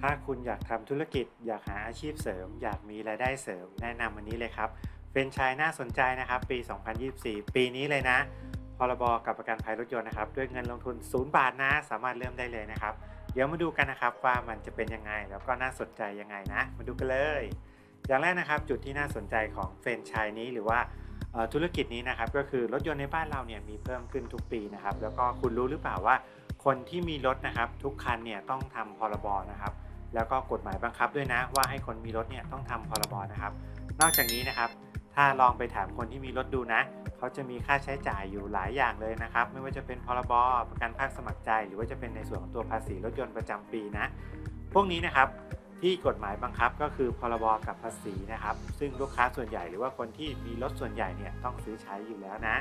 ถ้าคุณอยากทำธุรกิจ อยากหาอาชีพเสริม อยากมีรายได้เสริม แนะนำวันนี้เลยครับเฟรนชายน่าสนใจนะครับ ปี 2024 ปีนี้เลยนะพรบกับประกันภัยรถยนต์นะครับ ด้วยเงินลงทุน 0 บาทนะ สามารถเริ่มได้เลยนะครับ เดี๋ยวมาดูกันนะครับว่ามันจะเป็นยังไง แล้วก็น่าสนใจยังไงนะ มาดูกันเลย อย่างแรกนะครับ จุดที่น่าสนใจของเฟรนชายนี้หรือว่าธุรกิจนี้นะครับ ก็คือรถยนต์ในบ้านเราเนี่ยมีเพิ่มขึ้นทุกปีนะครับ แล้วก็คุณรู้หรือเปล่าว่า คนที่มีรถนะครับ ทุกคันเนี่ยต้องทำพรบนะครับ แล้วก็กฎหมายบังคับด้วยนะ ว่าให้คนมีรถเนี่ยต้องทำพรบนะครับ นอกจากนี้นะครับ ถ้าลองไปถามคนที่มีรถดูนะ เขาจะมีค่าใช้จ่ายอยู่หลายอย่างเลยนะครับ ไม่ว่าจะเป็นพรบประกันภาคสมัครใจ หรือว่าจะเป็นในส่วนของตัวภาษีรถยนต์ประจำปีนะ พวกนี้นะครับที่กฎหมายบังคับก็คือพรบกับภาษีนะครับ ซึ่งลูกค้าส่วนใหญ่หรือว่าคนที่มีรถส่วนใหญ่เนี่ยต้องซื้อใช้อยู่แล้วนะ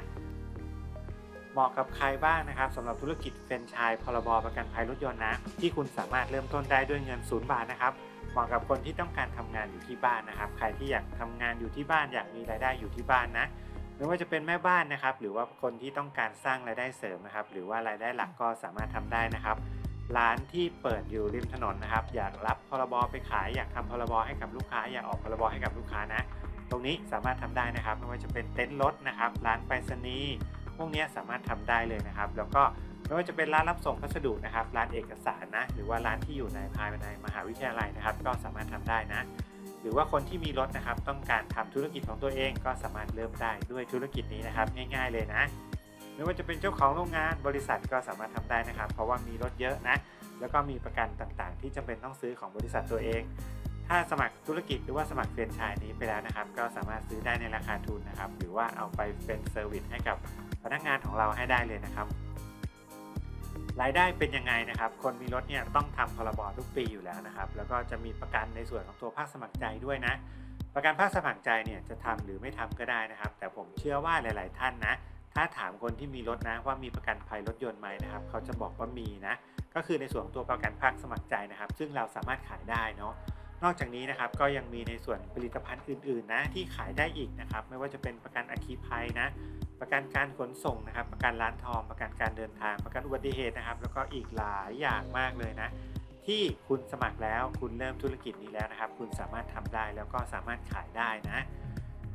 มาะกับใครบ้างนะครับสำหรับธุรกิจแฟรนไชส์พรบประกันภัยรถยนต์นะ ที่คุณสามารถเริ่มต้นได้ด้วยเงินศูนย์บาทนะครับเหมาะกับคนที่ต้องการทำงานอยู่ที่บ้านนะครับ ใครที่อยากทำงานอยู่ที่บ้านอยากมีรายได้อยู่ที่บ้านนะไม่ว่าจะเป็นแม่บ้านนะครับ หรือว่าคนที่ต้องการสร้างรายได้เสริมนะครับ หรือว่ารายได้หลักก็สามารถทำได้นะครับร้านที่เปิดอยู่ริมถนนนะครับ อยากรับพรบไปขาย อยากทำพรบให้กับลูกค้า อยากออกพรบให้กับลูกค้านะ ตรงนี้สามารถทำได้นะครับ ไม่ว่าจะเป็นเต็นท์รถนะครับ ร้านไปรษณีย์ พวกนี้สามารถทำได้เลยนะครับ แล้วก็ไม่ว่าจะเป็นร้านรับส่งพัสดุนะครับ ร้านเอกสารนะ หรือว่าร้านที่อยู่ในภายในมหาวิทยาลัยนะครับ ก็สามารถทำได้นะ หรือว่าคนที่มีรถนะครับ ต้องการทำธุรกิจของตัวเองก็สามารถเริ่มได้ด้วยธุรกิจนี้นะครับ ง่าย ๆเลยนะ ไม่ว่าจะเป็นเจ้าของโรงงานบริษัทก็สามารถทำได้นะครับ เพราะว่ามีรถเยอะนะ แล้วก็มีประกันต่างๆ ที่จำเป็นต้องซื้อของบริษัทตัวเอง ถ้าสมัครธุรกิจหรือว่าสมัครเฟรนไชส์นี้ไปแล้วนะครับ ก็สามารถซื้อได้ในราคาทุนนะครับ หรือว่าเอาไปเป็นเซอร์วิสให้กับพนักงานของเราให้ได้เลยนะครับ รายได้เป็นยังไงนะครับ คนมีรถเนี่ยต้องทำพรบทุกปีอยู่แล้วนะครับ แล้วก็จะมีประกันในส่วนของตัวภาคสมัครใจด้วยนะ ประกันภาคสมัครใจเนี่ยจะทำหรือไม่ทำก็ได้นะครับ แต่ผมเชื่อว่าหลาย ๆ ท่านนะ ถ้าถามคนที่มีรถนะว่ามีประกันภัยรถยนต์ไหมนะครับ เขาจะบอกว่ามีนะ ก็คือในส่วนของตัวประกันภาคสมัครใจนะครับ ซึ่งเราสามารถขายได้เนาะ นอกจากนี้นะครับก็ยังมีในส่วนผลิตภัณฑ์อื่นๆนะที่ขายได้อีกนะครับ ไม่ว่าจะเป็นประกันอัคคีภัยนะ ประกันการขนส่งนะครับ ประกันร้านทอง ประกันการเดินทาง ประกันอุบัติเหตุนะครับ แล้วก็อีกหลายอย่างมากเลยนะ ที่คุณสมัครแล้วคุณเริ่มธุรกิจนี้แล้วนะครับ คุณสามารถทำได้แล้วก็สามารถขายได้นะ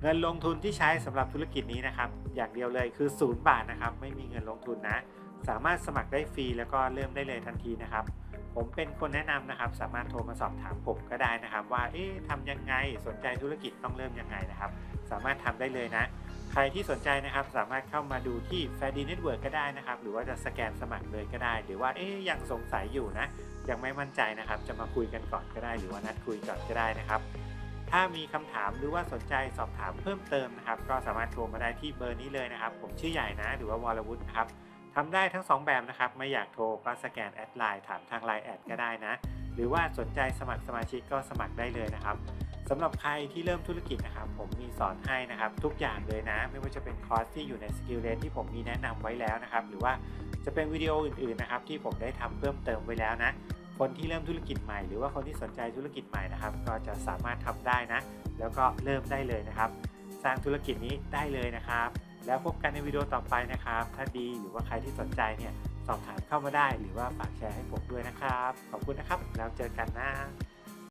เงินลงทุนที่ใช้สำหรับธุรกิจนี้นะครับ อย่างเดียวเลยคือศูนย์บาทนะครับ ไม่มีเงินลงทุนนะ สามารถสมัครได้ฟรีแล้วก็เริ่มได้เลยทันทีนะครับ ผมเป็นคนแนะนำนะครับ สามารถโทรมาสอบถามผมก็ได้นะครับ ว่าเอ๊ะทำยังไงสนใจธุรกิจต้องเริ่มยังไงนะครับ สามารถทำได้เลยนะ ใครที่สนใจนะครับสามารถเข้ามาดูที่ f a d y Network ก็ได้นะครับ หรือว่าจะสแกนสมัครเลยก็ได้ หรือว่าเอ๊ะยังสงสัยอยู่นะยังไม่มั่นใจนะครับ จะมาคุยกันก่อนก็ได้ หรือว่านัดคุยก่อนก็ได้นะครับถ้ามีคำถามหรือว่าสนใจสอบถามเพิ่มเติมนะครับ ก็สามารถโทรมาได้ที่เบอร์นี้เลยนะครับ ผมชื่อใหญ่นะ หรือว่าวรวุฒินะครับ ทำได้ทั้ง 2 แบบนะครับ ไม่อยากโทรก็สแกนแอดไลน์ถามทางไลน์แอดก็ได้นะ หรือว่าสนใจสมัครสมาชิกก็สมัครได้เลยนะครับสำหรับใครที่เริ่มธุรกิจนะครับ ผมมีสอนให้นะครับ ทุกอย่างเลยนะ ไม่ว่าจะเป็นคอร์สที่อยู่ในสกิลเลนที่ผมมีแนะนำไว้แล้วนะครับ หรือว่าจะเป็นวิดีโออื่นๆนะครับที่ผมได้ทำเพิ่มเติมไว้แล้วนะ คนที่เริ่มธุรกิจใหม่หรือว่าคนที่สนใจธุรกิจใหม่นะครับ ก็จะสามารถทำได้นะ แล้วก็เริ่มได้เลยนะครับ สร้างธุรกิจนี้ได้เลยนะครับ แล้วพบกันในวิดีโอต่อไปนะครับ ถ้าดีหรือว่าใครที่สนใจเนี่ยสอบถามเข้ามาได้ หรือว่าฝากแชร์ให้ผมด้วยนะครับ ขอบคุณนะครับ แล้วเจอกันนะ